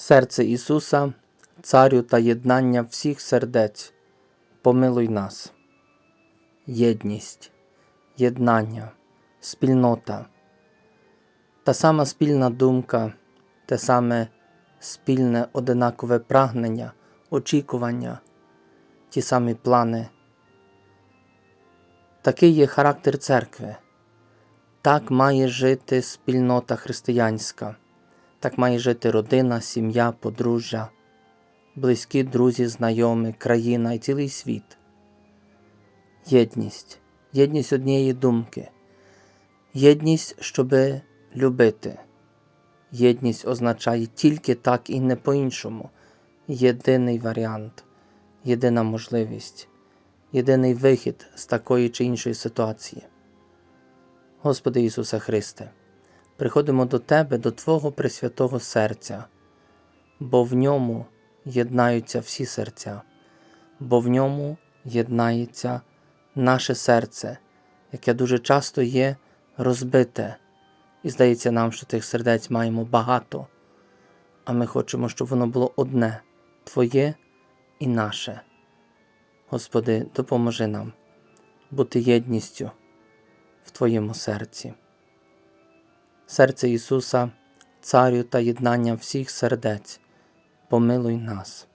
Серце Ісуса, Царю та єднання всіх сердець, помилуй нас. Єдність, єднання, спільнота, та сама спільна думка, те саме спільне одинакове прагнення, очікування, ті самі плани. Такий є характер церкви. Так має жити спільнота християнська. Так має жити родина, сім'я, подружжя, близькі друзі, знайомі, країна і цілий світ. Єдність, єдність однієї думки, єдність, щоби любити. Єдність означає тільки так і не по-іншому. Єдиний варіант, єдина можливість, єдиний вихід з такої чи іншої ситуації. Господи Ісусе Христе, приходимо до Тебе, до Твого Пресвятого серця, бо в ньому єднаються всі серця, бо в ньому єднається наше серце, яке дуже часто є розбите, і здається нам, що тих сердець маємо багато, а ми хочемо, щоб воно було одне Твоє і наше. Господи, допоможи нам бути єдністю в Твоєму серці. Серце Ісуса, Царю та єднання всіх сердець, помилуй нас.